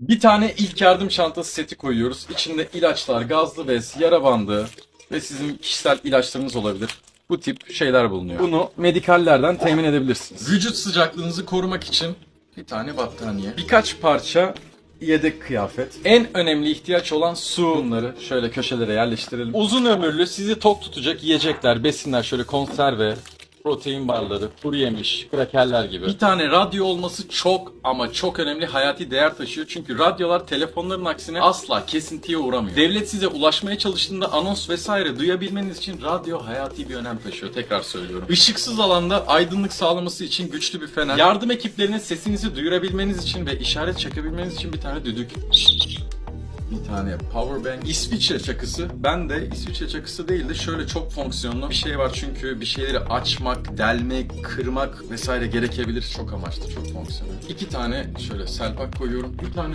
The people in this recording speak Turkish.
Bir tane ilk yardım çantası seti koyuyoruz. İçinde ilaçlar, gazlı bez, yara bandı ve sizin kişisel ilaçlarınız olabilir. Bu tip şeyler bulunuyor. Bunu medikallerden temin edebilirsiniz. Vücut sıcaklığınızı korumak için bir tane battaniye. Birkaç parça yedek kıyafet. En önemli ihtiyaç olan su. Bunları şöyle köşelere yerleştirelim. Uzun ömürlü sizi tok tutacak yiyecekler, besinler şöyle konserve, protein barları, kuru yemiş, krakerler gibi. Bir tane radyo olması çok ama çok önemli hayati değer taşıyor. Çünkü radyolar telefonların aksine asla kesintiye uğramıyor. Devlet size ulaşmaya çalıştığında anons vesaire duyabilmeniz için radyo hayati bir önem taşıyor. Tekrar söylüyorum. Işıksız alanda aydınlık sağlaması için güçlü bir fener. Yardım ekiplerine sesinizi duyurabilmeniz için ve işaret çakabilmeniz için bir tane düdük. Bir tane power bank. İsviçre çakısı. Ben de İsviçre çakısı değil de şöyle çok fonksiyonlu bir şey var çünkü bir şeyleri açmak, delmek, kırmak vesaire gerekebilir. Çok amaçlı, çok fonksiyonel. İki tane şöyle selpak koyuyorum. Bir tane